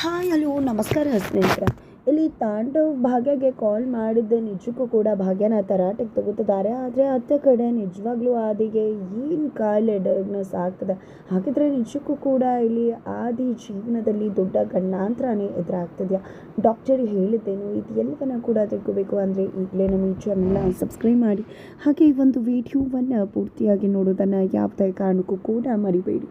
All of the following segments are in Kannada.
ಹಾಯ್ ಹಲೋ, ನಮಸ್ಕಾರ ಸ್ನೇಹಿತರೆ. ಇಲ್ಲಿ ತಾಂಡವ್ ಭಾಗ್ಯಗೆ ಕಾಲ್ ಮಾಡಿದ್ದೆ. ನಿಜಕ್ಕೂ ಕೂಡ ಭಾಗ್ಯನ ತರಾಟೆಗೆ ತಗೋತಿದ್ದಾರೆ. ಆದರೆ ಅತ್ತ ಕಡೆ ನಿಜವಾಗ್ಲೂ ಆದಿಗೆ ಏನು ಕಾಯಿಲೆ ಡಯಾಗ್ನೋಸ್ ಆಗ್ತದೆ? ಹಾಗಿದ್ರೆ ನಿಜಕ್ಕೂ ಕೂಡ ಇಲ್ಲಿ ಆದಿ ಜೀವನದಲ್ಲಿ ದೊಡ್ಡ ಗಂಡಾಂತರನೇ ಎದುರಾಗ್ತಿದೆಯಾ? ಡಾಕ್ಟರ್ ಹೇಳಿದ್ದೇನು ಇದು ಎಲ್ಲವನ್ನ ಕೂಡ ತಿಳ್ಕೋಬೇಕು ಅಂದರೆ ಈಗಲೇ ನಮ್ಮ ಈ ಚಾನಲ್ನ ಸಬ್ಸ್ಕ್ರೈಬ್ ಮಾಡಿ. ಹಾಗೆ ಈ ಒಂದು ವಿಡಿಯೋವನ್ನು ಪೂರ್ತಿಯಾಗಿ ನೋಡೋದನ್ನು ಯಾವುದೇ ಕಾರಣಕ್ಕೂ ಕೂಡ ಮರಿಬೇಡಿ.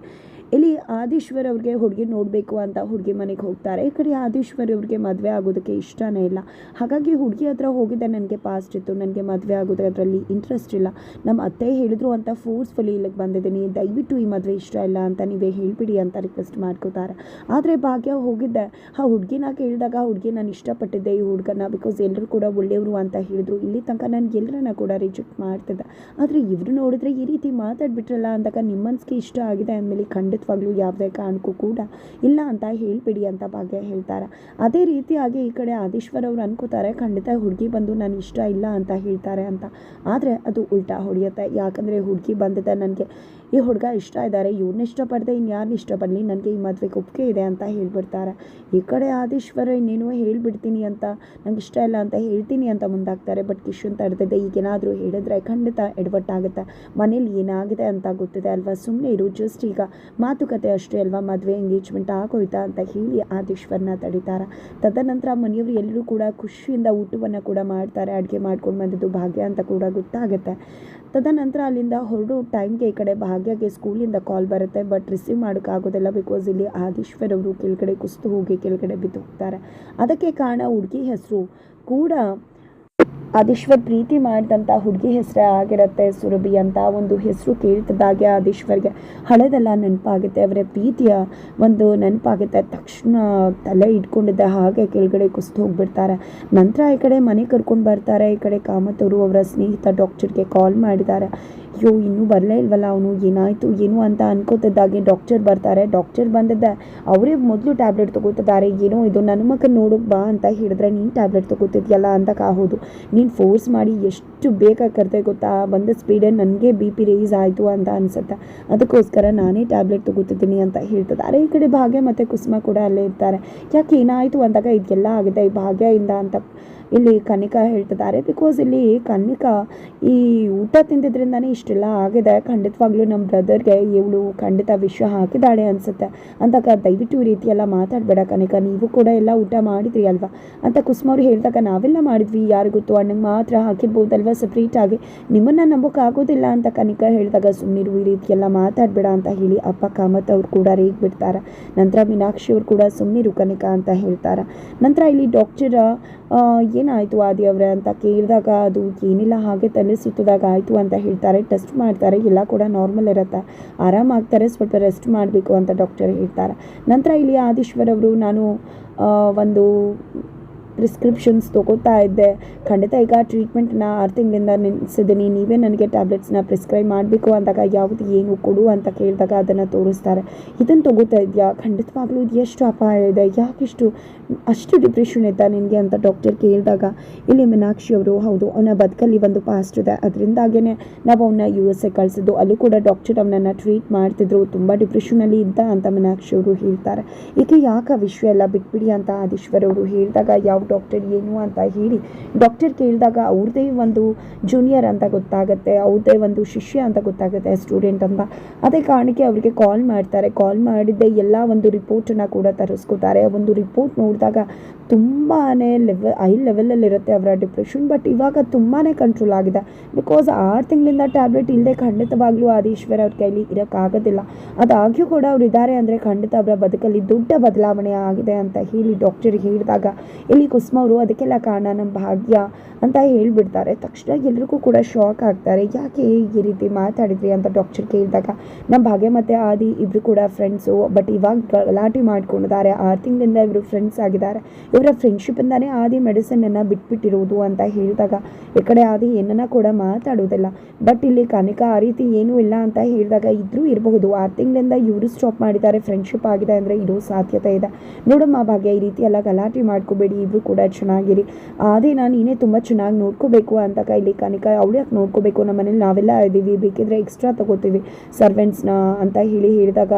ಇಲ್ಲಿ ಆದೀಶ್ವರ್ ಅವ್ರಿಗೆ ಹುಡುಗಿ ನೋಡಬೇಕು ಅಂತ ಹುಡುಗಿ ಮನೆಗೆ ಹೋಗ್ತಾರೆ. ಈ ಕಡೆ ಆದೀಶ್ವರ್ ಅವ್ರಿಗೆ ಮದುವೆ ಆಗೋದಕ್ಕೆ ಇಷ್ಟನೇ ಇಲ್ಲ. ಹಾಗಾಗಿ ಹುಡುಗಿ ಹತ್ರ ಹೋಗಿದ್ದೆ ನನಗೆ ಪಾಸ್ಟ್ ಇತ್ತು. ನನಗೆ ಮದುವೆ ಆಗೋದರಲ್ಲಿ ಇಂಟ್ರೆಸ್ಟ್ ಇಲ್ಲ. ನಮ್ಮ ಅತ್ತೆ ಹೇಳಿದ್ರು ಅಂತ ಫೋರ್ಸ್ಫುಲಿ ಇಲ್ಲಿಗೆ ಬಂದಿದ್ದೀನಿ. ದಯವಿಟ್ಟು ಈ ಮದುವೆ ಇಷ್ಟ ಇಲ್ಲ ಅಂತ ನೀವೇ ಹೇಳಿಬಿಡಿ ಅಂತ ರಿಕ್ವೆಸ್ಟ್ ಮಾಡ್ಕೋತಾರೆ. ಆದರೆ ಭಾಗ್ಯ ಹೋಗಿದ್ದೆ. ಆ ಹುಡುಗಿನ ಕೇಳಿದಾಗ ಹುಡುಗಿ ನಾನು ಇಷ್ಟಪಟ್ಟಿದ್ದೆ ಈ ಹುಡುಗನ ಬಿಕಾಸ್ ಎಲ್ಲರೂ ಕೂಡ ಒಳ್ಳೆಯವರು ಅಂತ ಹೇಳಿದ್ರು. ಇಲ್ಲಿ ತನಕ ನಾನು ಎಲ್ಲರನ್ನ ಕೂಡ ರಿಜೆಕ್ಟ್ ಮಾಡ್ತಿದ್ದೆ. ಆದರೆ ಇವರು ನೋಡಿದ್ರೆ ಈ ರೀತಿ ಮಾತಾಡ್ಬಿಟ್ರಲ್ಲ ಅಂದಾಗ ನಿಮ್ಮ ಮನ್ಸಿಗೆ ಇಷ್ಟ ಆಗಿದೆ ಅಂದಮೇಲೆ ಖಂಡಿತವಾಗ್ಲೂ ಯಾವುದೇ ಕಾರಣಕ್ಕೂ ಕೂಡ ಇಲ್ಲ ಅಂತ ಹೇಳ್ಬಿಡಿ ಅಂತ ಭಾಗ್ಯ ಹೇಳ್ತಾರೆ. ಅದೇ ರೀತಿಯಾಗಿ ಈ ಕಡೆ ಆದೀಶ್ವರ್ ಅವ್ರು ಅನ್ಕೋತಾರೆ, ಖಂಡಿತ ಹುಡುಗಿ ಬಂದು ನಾನು ಇಷ್ಟ ಇಲ್ಲ ಅಂತ ಹೇಳ್ತಾರೆ ಅಂತ. ಆದರೆ ಅದು ಉಲ್ಟಾ ಹೊಡೆಯುತ್ತೆ. ಯಾಕಂದರೆ ಹುಡುಗಿ ಬಂದಿದೆ ನನಗೆ ಈ ಹುಡುಗ ಇಷ್ಟ ಇದ್ದಾರೆ ಇವ್ರನ್ನ ಇಷ್ಟಪಡದೆ ಇನ್ಯಾರನ್ನ ಇಷ್ಟಪಡಲಿ, ನನಗೆ ಈ ಮದುವೆಗೆ ಒಪ್ಪಿಗೆ ಇದೆ ಅಂತ ಹೇಳಿಬಿಡ್ತಾರೆ. ಈ ಕಡೆ ಆದೀಶ್ವರ ಇನ್ನೇನೋ ಹೇಳಿಬಿಡ್ತೀನಿ ಅಂತ, ನಂಗೆ ಇಷ್ಟ ಇಲ್ಲ ಅಂತ ಹೇಳ್ತೀನಿ ಅಂತ ಮುಂದಾಗ್ತಾರೆ. ಬಟ್ ಕಿಶನ್ ತಡೆದಿದ್ದೆ, ಈಗೇನಾದರೂ ಹೇಳಿದ್ರೆ ಖಂಡಿತ ಎಡವಟ್ಟಾಗುತ್ತೆ. ಮನೇಲಿ ಏನಾಗಿದೆ ಅಂತ ಗೊತ್ತಿದೆ ಅಲ್ವಾ? ಸುಮ್ಮನೆ ಇರು ಜಸ್ಟ್ ಈಗ ಮಾತುಕತೆ ಅಷ್ಟೇ ಅಲ್ವಾ? ಮದುವೆ ಎಂಗೇಜ್ಮೆಂಟ್ ಆಗೋಯ್ತಾ ಅಂತ ಹೇಳಿ ಆದೀಶ್ವರನ ತಡೀತಾರೆ. ತದನಂತರ ಮನೆಯವರು ಎಲ್ಲರೂ ಕೂಡ ಖುಷಿಯಿಂದ ಊಟವನ್ನು ಕೂಡ ಮಾಡ್ತಾರೆ, ಅಡುಗೆ ಮಾಡ್ಕೊಂಡು ಬಂದಿದ್ದು ಭಾಗ್ಯ ಅಂತ ಕೂಡ ಗೊತ್ತಾಗುತ್ತೆ. ತದನಂತರ ಅಲ್ಲಿಂದ ಹೊರಡು ಟೈಮ್ಗೆ ಈ ಕಡೆ ಭಾಗ್ಯಗೆ ಸ್ಕೂಲಿಂದ ಕಾಲ್ ಬರುತ್ತೆ, ಬಟ್ ರಿಸೀವ್ ಮಾಡೋಕ್ಕಾಗೋದಿಲ್ಲ ಬಿಕಾಸ್ ಇಲ್ಲಿ ಆದೀಶ್ವರ್ ಅವರು ಕೆಳಗಡೆ ಕುಸಿದು ಹೋಗಿ ಕೆಳಗಡೆ ಬಿದ್ದು ಹೋಗ್ತಾರೆ ಅದಕ್ಕೆ ಕಾರಣ ಹುಡುಗಿ ಹೆಸರು ಕೂಡ ಆದೀಶ್ವರ್ ಪ್ರೀತಿ ಮಾಡಿದಂಥ ಹುಡುಗಿ ಹೆಸರೇ ಆಗಿರುತ್ತೆ ಸುರಭಿ ಅಂತ ಒಂದು ಹೆಸರು ಕೇಳ್ತಿದ್ದಾಗೆ ಆದೀಶ್ವರ್ಗೆ. ಹಳೆದೆಲ್ಲ ನೆನಪಾಗುತ್ತೆ, ಅವರ ಪ್ರೀತಿಯ ಒಂದು ನೆನಪಾಗುತ್ತೆ. ತಕ್ಷಣ ತಲೆ ಇಟ್ಕೊಂಡಿದ್ದೆ ಹಾಗೆ ಕೆಳಗಡೆ ಕುಸ್ತು ಹೋಗ್ಬಿಡ್ತಾರೆ. ನಂತರ ಈ ಕಡೆ ಮನೆ ಕರ್ಕೊಂಡು ಬರ್ತಾರೆ, ಈ ಕಡೆ ಕಾಮತವರು ಅವರ ಸ್ನೇಹಿತ ಡಾಕ್ಟರ್ಗೆ ಕಾಲ್ ಮಾಡಿದ್ದಾರೆ. ಅಯ್ಯೋ, ಇನ್ನೂ ಬರಲೇ ಇಲ್ವಲ್ಲ ಅವನು, ಏನಾಯಿತು, ಏನು ಅಂತ ಅನ್ಕೋತಿದ್ದಾಗೆ ಡಾಕ್ಟರ್ ಬರ್ತಾರೆ. ಡಾಕ್ಟರ್ ಬಂದಿದ್ದೆ, ಅವರೇ ಮೊದಲು ಟ್ಯಾಬ್ಲೆಟ್ ತೊಗೋತಿದ್ದಾರೆ. ಏನೋ ಇದು, ನನ್ನ ಮಕ್ಕಳು ನೋಡೋಕೆ ಬಾ ಅಂತ ಹೇಳಿದ್ರೆ, ನೀನು ಟ್ಯಾಬ್ಲೆಟ್ ತೊಗೋತಿದ್ಯಲ್ಲ ಅಂತ ಕಾಹೋದು. ನೀನು ಫೋರ್ಸ್ ಮಾಡಿ ಎಷ್ಟು ಬೇಗ ಕರ್ತೆ ಗೊತ್ತಾ? ಬಂದ ಸ್ಪೀಡೇ ನನಗೆ ಬಿ ಪಿ ರೇಸ್ ಆಯಿತು ಅಂತ ಅನಿಸುತ್ತೆ. ಅದಕ್ಕೋಸ್ಕರ ನಾನೇ ಟ್ಯಾಬ್ಲೆಟ್ ತೊಗೋತಿದ್ದೀನಿ ಅಂತ ಹೇಳ್ತದೆ. ಅರೆ, ಈ ಕಡೆ ಭಾಗ್ಯ ಮತ್ತು ಕುಸುಮ ಕೂಡ ಅಲ್ಲೇ ಇರ್ತಾರೆ. ಯಾಕೆ ಏನಾಯಿತು ಅಂದಾಗ, ಇದೆಲ್ಲ ಆಗಿದೆ, ಈ ಭಾಗ್ಯದಿಂದ ಅಂತ. ಇಲ್ಲಿ ಕನಿಕಾ ಹೇಳ್ತಿದ್ದಾರೆ. ಬಿಕಾಸ್ ಇಲ್ಲಿ ಕನಿಕಾ ಈ ಊಟ ತಿಂದಿದ್ರಿಂದಾನೇ ಇಷ್ಟೆಲ್ಲ ಆಗಿದೆ. ಖಂಡಿತವಾಗ್ಲೂ ನಮ್ಮ ಬ್ರದರ್ಗೆ ಇವಳು ಖಂಡಿತ ವಿಷ ಹಾಕಿದ್ದಾಳೆ ಅನಿಸುತ್ತೆ. ಕ ದಯವಿಟ್ಟು ಈ ರೀತಿ ಎಲ್ಲ ಮಾತಾಡಬೇಡ ಕನಿಕಾ ನೀವು ಕೂಡ ಎಲ್ಲ ಊಟ ಮಾಡಿದ್ರಿ ಅಲ್ವಾ? ಅಂತ ಕುಸುಮವ್ರು ಹೇಳಿದಾಗ ನಾವೆಲ್ಲ ಮಾಡಿದ್ವಿ. ಯಾರು ಗೊತ್ತು? ಅಣ್ಣಂಗೆ ಮಾತ್ರ ಹಾಕಿರ್ಬೋದಲ್ವ ಸಪ್ರೇಟಾಗಿ ನಿಮ್ಮನ್ನು ನಂಬೋಕ್ಕಾಗೋದಿಲ್ಲ ಅಂತ ಕನಿಕಾ ಹೇಳಿದಾಗ ಸುಮ್ಮನಿರು ಈ ರೀತಿ ಎಲ್ಲ ಮಾತಾಡಬೇಡ ಅಂತ ಹೇಳಿ ಅಪ್ಪ ಕಾಮತ್ ಅವ್ರು ಕೂಡ ರೇಗ್ ಬಿಡ್ತಾರೆ. ನಂತರ ಮೀನಾಕ್ಷಿ ಅವರು ಕೂಡ ಸುಮ್ಮನಿರು ಕನಿಕಾ ಅಂತ ಹೇಳ್ತಾರೆ. ನಂತರ ಇಲ್ಲಿ ಡಾಕ್ಟರ್ ಏನಾಯಿತು ಆದಿ ಅವರೇ ಅಂತ ಕೇಳಿದಾಗ ಅದು ಏನಿಲ್ಲ, ಹಾಗೆ ತಲೆ ಸುತ್ತಿದಾಗ ಆಯಿತು ಅಂತ ಹೇಳ್ತಾರೆ ಟೆಸ್ಟ್ ಮಾಡ್ತಾರೆ, ಎಲ್ಲ ಕೂಡ ನಾರ್ಮಲ್ ಇರುತ್ತೆ. ಆರಾಮಾಗ್ತಾರೆ ಸ್ವಲ್ಪ ರೆಸ್ಟ್ ಮಾಡಬೇಕು ಅಂತ ಡಾಕ್ಟರ್ ಹೇಳ್ತಾರೆ. ನಂತರ ಇಲ್ಲಿ ಆದೀಶ್ವರ್ ಅವರು, ನಾನು ಒಂದು ಪ್ರಿಸ್ಕ್ರಿಪ್ಷನ್ಸ್ ತೊಗೋತಾ ಇದ್ದೆ. ಖಂಡಿತ ಈಗ ಟ್ರೀಟ್ಮೆಂಟ್ನ ಆರು ತಿಂಗಳಿಂದ ನಿಲ್ಲಿಸಿದ್ದೀನಿ. ನೀವೇ ನನಗೆ ಟ್ಯಾಬ್ಲೆಟ್ಸ್ನ ಪ್ರಿಸ್ಕ್ರೈಬ್ ಮಾಡಬೇಕು ಅಂದಾಗ ಯಾವುದು ಏನು ಕೊಡು ಅಂತ ಕೇಳಿದಾಗ ಅದನ್ನು ತೋರಿಸ್ತಾರೆ. ಇದನ್ನು ತಗೋತಾ ಇದೆಯಾ? ಖಂಡಿತವಾಗ್ಲೂ ಇದು ಎಷ್ಟು ಅಪಾಯ ಇದೆ. ಯಾಕಿಷ್ಟು, ಅಷ್ಟು ಡಿಪ್ರೆಷನ್ ಇದ್ದ ನಿನಗೆ ಅಂತ ಡಾಕ್ಟರ್ ಕೇಳಿದಾಗ, ಇಲ್ಲಿ ಮೀನಾಕ್ಷಿ ಅವರು, ಹೌದು, ಅವನ ಬದುಕಲ್ಲಿ ಒಂದು ಪಾಸ್ಟ್ ಇದೆ. ಅದರಿಂದಾಗೇ ನಾವು ಅವನ್ನ ಯು ಎಸ್ ಎ ಕಳಿಸಿದ್ದು. ಅಲ್ಲೂ ಕೂಡ ಡಾಕ್ಟರ್ ಅವನನ್ನು ಟ್ರೀಟ್ ಮಾಡ್ತಿದ್ರು. ತುಂಬ ಡಿಪ್ರೆಷನಲ್ಲಿ ಇದ್ದ ಅಂತ ಮೀನಾಕ್ಷಿ ಅವರು ಹೇಳ್ತಾರೆ. ಈಗ ಯಾಕೆ ಆ ವಿಷಯ ಎಲ್ಲ ಬಿಟ್ಬಿಡಿ ಅಂತ ಆದೀಶ್ವರ್ ಅವರು ಹೇಳಿದಾಗ ಯಾವ ಡಾಕ್ಟರ್ ಏನು ಅಂತ ಹೇಳಿ ಡಾಕ್ಟರ್ ಕೇಳಿದಾಗ ಅವ್ರದ್ದೇ ಒಂದು ಜೂನಿಯರ್ ಅಂತ ಗೊತ್ತಾಗುತ್ತೆ ಅವ್ರದ್ದೇ ಒಂದು ಶಿಷ್ಯ ಅಂತ ಗೊತ್ತಾಗುತ್ತೆ ಸ್ಟೂಡೆಂಟ್ ಅಂತ. ಅದೇ ಕಾರಣಕ್ಕೆ ಅವರಿಗೆ ಕಾಲ್ ಮಾಡ್ತಾರೆ. ಕಾಲ್ ಮಾಡಿದ್ದೆ ಎಲ್ಲ ಒಂದು ರಿಪೋರ್ಟನ್ನು ಕೂಡ ತರಿಸ್ಕೊತಾರೆ. ಒಂದು ರಿಪೋರ್ಟ್ ನೋಡಿದಾಗ ತುಂಬಾ ಲೆವೆಲ್ ಐ ಲೆವೆಲಲ್ಲಿರುತ್ತೆ ಅವರ ಡಿಪ್ರೆಷನ್ ಬಟ್ ಇವಾಗ ತುಂಬಾ ಕಂಟ್ರೋಲ್ ಆಗಿದೆ. ಬಿಕಾಸ್ ಆರು ತಿಂಗಳಿಂದ ಟ್ಯಾಬ್ಲೆಟ್ ಇಲ್ಲದೆ ಖಂಡಿತವಾಗ್ಲೂ ಆದೀಶ್ವರ ಅವ್ರ ಕೈಲಿ ಇರೋಕ್ಕಾಗೋದಿಲ್ಲ. ಅದಾಗ್ಯೂ ಕೂಡ ಅವ್ರು ಇದ್ದಾರೆ ಅಂದರೆ ಖಂಡಿತ ಅವರ ಬದುಕಲ್ಲಿ ದೊಡ್ಡ ಬದಲಾವಣೆ ಆಗಿದೆ ಅಂತ ಹೇಳಿ ಡಾಕ್ಟರ್ ಹೇಳಿದಾಗ, ಇಲ್ಲಿ ಕುಸುಮ ಅವರು, ಅದಕ್ಕೆಲ್ಲ ಕಾರಣ ನಮ್ಮ ಭಾಗ್ಯ ಅಂತ ಹೇಳಿಬಿಡ್ತಾರೆ. ತಕ್ಷಣ ಎಲ್ರಿಗೂ ಕೂಡ ಶಾಕ್ ಆಗ್ತಾರೆ. ಯಾಕೆ ಈ ರೀತಿ ಮಾತಾಡಿದ್ರಿ? ಅಂತ ಡಾಕ್ಟರ್ ಕೇಳಿದಾಗ ನಮ್ಮ ಭಾಗ್ಯ ಮತ್ತು ಆದಿ ಇಬ್ಬರು ಕೂಡ ಫ್ರೆಂಡ್ಸು ಬಟ್ ಇವಾಗ ಗಲಾಟೆ ಮಾಡ್ಕೊಂಡಿದ್ದಾರೆ. ಆರು ತಿಂಗಳಿಂದ ಇವರು ಫ್ರೆಂಡ್ಸ್ ಆಗಿದ್ದಾರೆ. ಇವರ ಫ್ರೆಂಡ್ಶಿಪ್ಪಿಂದಾನೇ ಆದಿ ಮೆಡಿಸಿನನ್ನು ಬಿಟ್ಬಿಟ್ಟಿರೋದು ಅಂತ ಹೇಳಿದಾಗ, ಈ ಕಡೆ ಆದಿ ಏನನ್ನ ಕೂಡ ಮಾತಾಡೋದಿಲ್ಲ. ಬಟ್ ಇಲ್ಲಿ ಕನಿಕಾ ಆ ರೀತಿ ಏನೂ ಇಲ್ಲ ಅಂತ ಹೇಳಿದಾಗ, ಇದ್ರೂ ಇರಬಹುದು. ಆರು ತಿಂಗಳಿಂದ ಇವರು ಸ್ಟಾಪ್ ಮಾಡಿದ್ದಾರೆ. ಫ್ರೆಂಡ್ಶಿಪ್ ಆಗಿದೆ ಅಂದರೆ ಇರೋ ಸಾಧ್ಯತೆ ಇದೆ. ನೋಡಮ್ಮ ಭಾಗ್ಯ, ಈ ರೀತಿ ಎಲ್ಲ ಗಲಾಟೆ ಮಾಡ್ಕೋಬೇಡಿ. ಇವರು ಕೂಡ ಚೆನ್ನಾಗಿರಿ. ನಾನು ನೀನೇ ತುಂಬ ಚೆನ್ನಾಗಿ ನೋಡ್ಕೋಬೇಕು ಅಂತ ಕೈಲಿ ಕನಿಕ, ಅವಳು ಯಾಕೆ ನೋಡ್ಕೋಬೇಕು? ನಮ್ಮ ಮನೇಲಿ ನಾವೆಲ್ಲ ಇದ್ದೀವಿ ಬೇಕಿದ್ರೆ ಎಕ್ಸ್ಟ್ರಾ ತಗೋತೀವಿ ಸರ್ವೆಂಟ್ಸ್ನ ಅಂತ ಹೇಳಿ ಹೇಳಿದಾಗ,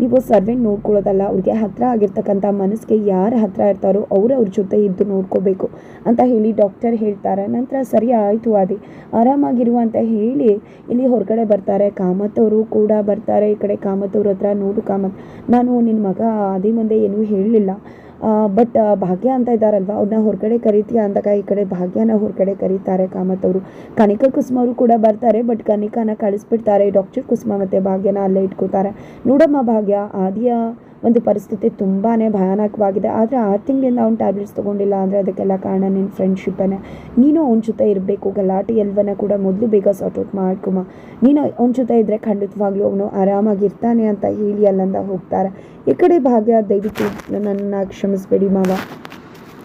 ನೀವು ಸರ್ವೆಂಟ್ ನೋಡ್ಕೊಳ್ಳೋದಲ್ಲ, ಅವ್ರಿಗೆ ಹತ್ರ ಆಗಿರ್ತಕ್ಕಂಥ ಮನಸ್ಸಿಗೆ ಯಾರು ಹತ್ರ ಇರ್ತಾರೋ ಅವರು ಅವ್ರ ಜೊತೆ ಇದ್ದು ನೋಡ್ಕೋಬೇಕು ಅಂತ ಹೇಳಿ ಡಾಕ್ಟರ್ ಹೇಳ್ತಾರೆ. ನಂತರ ಸರಿ ಆಯಿತು ಅದೇ ಆರಾಮಾಗಿರು ಅಂತ ಹೇಳಿ ಇಲ್ಲಿ ಹೊರಗಡೆ ಬರ್ತಾರೆ. ಕಾಮತ್ ಅವರು ಕೂಡ ಬರ್ತಾರೆ. ಈ ಕಡೆ ಕಾಮತ್ ಅವ್ರ ಹತ್ರ ನೋಡು ಕಾಮತ್. ನಾನು ನಿನ್ನ ಮಗ ಅದೇ ಮುಂದೆ ಏನೂ ಹೇಳಲಿಲ್ಲ ಬಟ್ ಭಾಗ್ಯ ಅಂತ ಇದ್ದಾರಲ್ವ? ಅವ್ರನ್ನ ಹೊರಗಡೆ ಕರಿತೀಯ ಅಂದಾಗ ಈ ಕಡೆ ಭಾಗ್ಯನ ಹೊರಗಡೆ ಕರೀತಾರೆ ಕಾಮತ್ ಅವರು. ಕನಿಕಾ ಕುಸುಮ ಕೂಡ ಬರ್ತಾರೆ ಬಟ್ ಕನಿಕಾನ ಕಳಿಸ್ಬಿಡ್ತಾರೆ. ಡಾಕ್ಟರ್ ಕುಸುಮ ಮತ್ತು ಭಾಗ್ಯನ ಅಲ್ಲೇ ಇಟ್ಕೋತಾರೆ ನೋಡಮ್ಮ ಭಾಗ್ಯ, ಆದಿಯ ಒಂದು ಪರಿಸ್ಥಿತಿ ತುಂಬಾ ಭಯಾನಕವಾಗಿದೆ. ಆದರೆ ಆರು ತಿಂಗಳಿಂದ ಅವ್ನು ಟ್ಯಾಬ್ಲೆಟ್ಸ್ ತೊಗೊಂಡಿಲ್ಲ ಅಂದರೆ ಅದಕ್ಕೆಲ್ಲ ಕಾರಣ ನಿನ್ನ ಫ್ರೆಂಡ್ಶಿಪ್ಪನ್ನೇ ನೀನು ಅವನ ಜೊತೆ ಇರಬೇಕು, ಗಲಾಟೆ ಎಲ್ವನ ಕೂಡ ಮೊದಲು ಬೇಗ ಸಾರ್ಟ್ ಔಟ್ ಮಾಡ್ಕೊಮ ನೀನು ಅವನ ಜೊತೆ ಇದ್ದರೆ ಖಂಡಿತವಾಗ್ಲೂ ಅವನು ಆರಾಮಾಗಿರ್ತಾನೆ ಅಂತ ಹೇಳಿ ಅಲ್ಲಂದ ಹೋಗ್ತಾರೆ. ಈ ಕಡೆ ಭಾಗ್ಯ, ದಯವಿಟ್ಟು ನನ್ನನ್ನು ಕ್ಷಮಿಸ್ಬೇಡಿ ಮಾವ.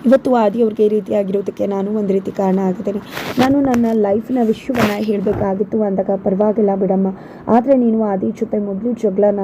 ಇವತ್ತು ಆದಿ ಅವ್ರಿಗೆ ಈ ರೀತಿ ಆಗಿರೋದಕ್ಕೆ ನಾನು ಒಂದು ರೀತಿ ಕಾರಣ ಆಗಿದ್ದೀನಿ ನಾನು ನನ್ನ ಲೈಫ್ನ ವಿಷಯವನ್ನು ಹೇಳಬೇಕಾಗಿತ್ತು ಅಂದಾಗ ಪರವಾಗಿಲ್ಲ ಬಿಡಮ್ಮ. ಆದರೆ ನೀನು ಆದಿ ಜೊತೆ ಮೊದಲು ಜಗಳನ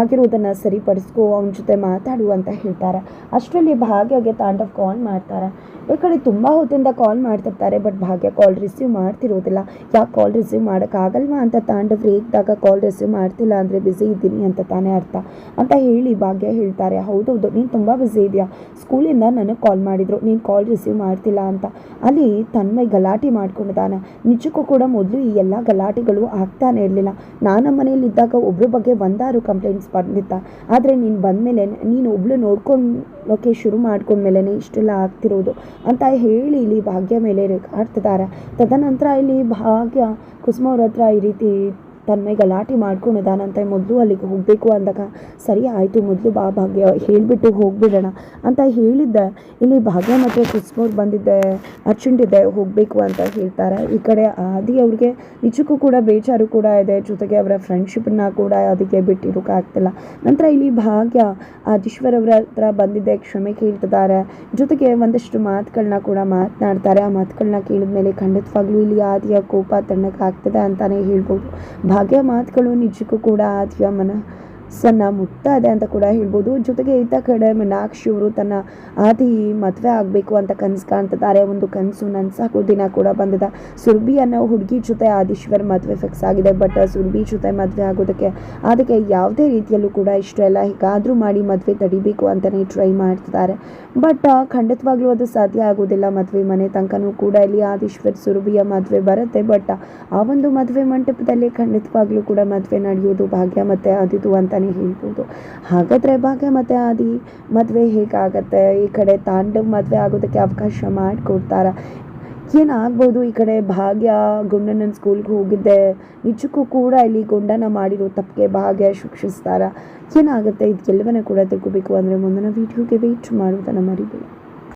ಆಗಿರೋದನ್ನು ಸರಿಪಡಿಸ್ಕೋ, ಅವನ ಜೊತೆ ಮಾತಾಡು ಅಂತ ಹೇಳ್ತಾರೆ. ಅಷ್ಟರಲ್ಲಿ ಭಾಗ್ಯಗೆ ತಾಂಡವ್ ಕಾಲ್ ಮಾಡ್ತಾರೆ. ಈ ಕಡೆ ತುಂಬ ಹೊತ್ತಿಂದ ಕಾಲ್ ಮಾಡ್ತಿರ್ತಾರೆ ಬಟ್ ಭಾಗ್ಯ ಕಾಲ್ ರಿಸೀವ್ ಮಾಡ್ತಿರೋದಿಲ್ಲ. ಯಾಕೆ ಕಾಲ್ ರಿಸೀವ್ ಮಾಡೋಕ್ಕಾಗಲ್ವಾ ಅಂತ ತಾಂಡವ್ ರೇಗ್ದಾಗ ಕಾಲ್ ರಿಸೀವ್ ಮಾಡ್ತಿಲ್ಲ ಅಂದರೆ ಬ್ಯುಸಿ ಇದ್ದೀನಿ ಅಂತ ತಾನೇ ಅರ್ಥ. ಅಂತ ಹೇಳಿ ಭಾಗ್ಯ ಹೇಳ್ತಾರೆ ಹೌದೌದು ನೀನು ತುಂಬ ಬ್ಯುಸಿ ಇದೆಯಾ? ಸ್ಕೂಲಿಂದ ನನಗೆ ಕಾಲ್ ಮಾಡಿದರು, ನೀನು ಕಾಲ್ ರಿಸೀವ್ ಮಾಡ್ತಿಲ್ಲ ಅಂತ. ಅಲ್ಲಿ ತನ್ಮೈ ಗಲಾಟೆ ಮಾಡ್ಕೊಂಡಿದ್ದಾನೆ ನಿಜಕ್ಕೂ ಕೂಡ ಮೊದಲು ಈ ಎಲ್ಲ ಗಲಾಟೆಗಳು ಆಗ್ತಾನೆ ಇರಲಿಲ್ಲ. ನಾನು ಮನೆಯಲ್ಲಿದ್ದಾಗ ಒಬ್ಬರ ಬಗ್ಗೆ ಒಂದಾರು ಕಂಪ್ಲೇಂಟ್ಸ್ ಬಂದಿತ್ತ ಆದರೆ ನೀನು ಬಂದಮೇಲೆ ನೀನು ಒಬ್ಳು ನೋಡ್ಕೊಳ್ಳೋಕೆ ಶುರು ಮಾಡ್ಕೊಂಡ್ಮೇಲೆ ಇಷ್ಟೆಲ್ಲ ಆಗ್ತಿರೋದು ಅಂತ ಹೇಳಿ ಇಲ್ಲಿ ಭಾಗ್ಯ ಮೇಲೆ ರೇಖಾಡ್ತಿದ್ದಾರೆ ತದನಂತರ ಇಲ್ಲಿ ಭಾಗ್ಯ ಕುಸುಮ ಅವ್ರ ಹತ್ರ ಈ ರೀತಿ ತನ್ಮೈ ಗಲಾಟೆ ಮಾಡ್ಕೊಂಡಿದ್ದಾನಂತ. ಮೊದಲು ಅಲ್ಲಿಗೆ ಹೋಗಬೇಕು ಅಂದಾಗ, ಸರಿ ಆಯಿತು, ಮೊದಲು ಬಾ ಭಾಗ್ಯ, ಹೇಳಿಬಿಟ್ಟು ಹೋಗ್ಬಿಡೋಣ. ಅಂತ ಹೇಳಿದ್ದೆ. ಇಲ್ಲಿ ಭಾಗ್ಯ ಮತ್ತು ಕುಸುಮವ್ರು ಬಂದಿದ್ದೆ ಅರ್ಜೆಂಟ್ ಇದೆ ಹೋಗಬೇಕು ಅಂತ ಹೇಳ್ತಾರೆ. ಈ ಕಡೆ ಆದಿ ಅವ್ರಿಗೆ ನಿಜಕ್ಕೂ ಕೂಡ ಬೇಜಾರು ಕೂಡ ಇದೆ. ಜೊತೆಗೆ ಅವರ ಫ್ರೆಂಡ್ಶಿಪ್ನ ಕೂಡ ಅದಕ್ಕೆ ಬಿಟ್ಟಿರೋಕ್ಕಾಗ್ತಿಲ್ಲ ನಂತರ ಇಲ್ಲಿ ಭಾಗ್ಯ, ಆದೀಶ್ವರ್ ಅವರ ಹತ್ರ ಬಂದಿದ್ದೆ, ಕ್ಷಮೆ ಕೇಳ್ತಿದ್ದಾರೆ. ಜೊತೆಗೆ ಒಂದಷ್ಟು ಮಾತುಗಳನ್ನ ಕೂಡ ಮಾತನಾಡ್ತಾರೆ. ಆ ಮಾತುಗಳನ್ನ ಕೇಳಿದ ಮೇಲೆ ಖಂಡಿತವಾಗ್ಲೂ ಇಲ್ಲಿ ಆದಿಯ ಕೋಪ ತಣ್ಣಕ್ಕಾಗ್ತದೆ ಅಂತಲೇ ಹೇಳ್ಬೋದು. ಭಾಗ್ಯ ಮಾತುಗಳು ನಿಜಕ್ಕೂ ಕೂಡ ಆದಿಯ ಮನಸ್ಸನ್ನು ಮುಟ್ತಾ ಇದೆ ಅಂತ ಕೂಡ ಹೇಳ್ಬೋದು. ಜೊತೆಗೆ ಇತ್ತ ಕಡೆ ಮೀನಾಕ್ಷಿ ಅವರು ತನ್ನ ಆದಿ ಮದುವೆ ಆಗಬೇಕು ಅಂತ ಕನಸು ಕಾಣ್ತಿದ್ದಾರೆ. ಒಂದು ಕನಸು ನನ್ಸಾಕೋ ದಿನ ಕೂಡ ಬಂದಿದೆ. ಸುರ್ಬಿ ಅನ್ನೋ ಹುಡುಗಿ ಜೊತೆ ಆದೀಶ್ವರ್ ಮದುವೆ ಫಿಕ್ಸ್ ಆಗಿದೆ. ಬಟ್ ಸುರ್ಬಿ ಜೊತೆ ಮದುವೆ ಆಗೋದಕ್ಕೆ ಅದಕ್ಕೆ ಯಾವುದೇ ರೀತಿಯಲ್ಲೂ ಕೂಡ ಇಷ್ಟ ಇಲ್ಲ ಹೇಗಾದರೂ ಮಾಡಿ ಮದುವೆ ತಡಿಬೇಕು ಅಂತಲೇ ಟ್ರೈ ಮಾಡ್ತಿದ್ದಾರೆ. ಬಟ್ ಖಂಡಿತವಾಗ್ಲೂ ಅದು ಸಾಧ್ಯ ಆಗೋದಿಲ್ಲ. ಮದುವೆ ಮನೆ ತನಕನೂ ಕೂಡ ಇಲ್ಲಿ ಆದೀಶ್ವರ್ ಸುರಭಿಯ ಮದುವೆ ಬರುತ್ತೆ. ಬಟ್ ಆ ಒಂದು ಮದುವೆ ಮಂಟಪದಲ್ಲಿ ಖಂಡಿತವಾಗ್ಲೂ ಕೂಡ ಮದುವೆ ನಡೆಯೋದು ಭಾಗ್ಯ ಮತ್ತು ಆದಿದು ಅಂತಲೇ ಹೇಳ್ಬೋದು ಹಾಗಾದರೆ ಭಾಗ್ಯ ಮತ್ತು ಆದಿ ಮದುವೆ ಹೇಗಾಗತ್ತೆ? ಈ ಕಡೆ ತಾಂಡವ್ ಮದುವೆ ಆಗೋದಕ್ಕೆ ಅವಕಾಶ ಮಾಡಿಕೊಡ್ತಾರ? ಏನಾಗ್ಬೋದು ಈ ಕಡೆ? ಭಾಗ್ಯ ಗುಂಡನ ಸ್ಕೂಲ್ಗೆ ಹೋಗಿದ್ದೆ. ನಿಜಕ್ಕೂ ಕೂಡ ಇಲ್ಲಿ ಗುಂಡನ ಮಾಡಿರೋ ತಪ್ಪಿಗೆ ಭಾಗ್ಯ ಶಿಕ್ಷಿಸ್ತಾರ? ಏನಾಗುತ್ತೆ? ಇದೆಲ್ಲವನ್ನ ಕೂಡ ತಿಳ್ಕೊಬೇಕು. ಅಂದರೆ ಮುಂದಿನ ವೀಡಿಯೋಗೆ ವೆಯ್ಟ್ ಮಾಡೋದನ್ನು ಮರಿಬೇಡಿ.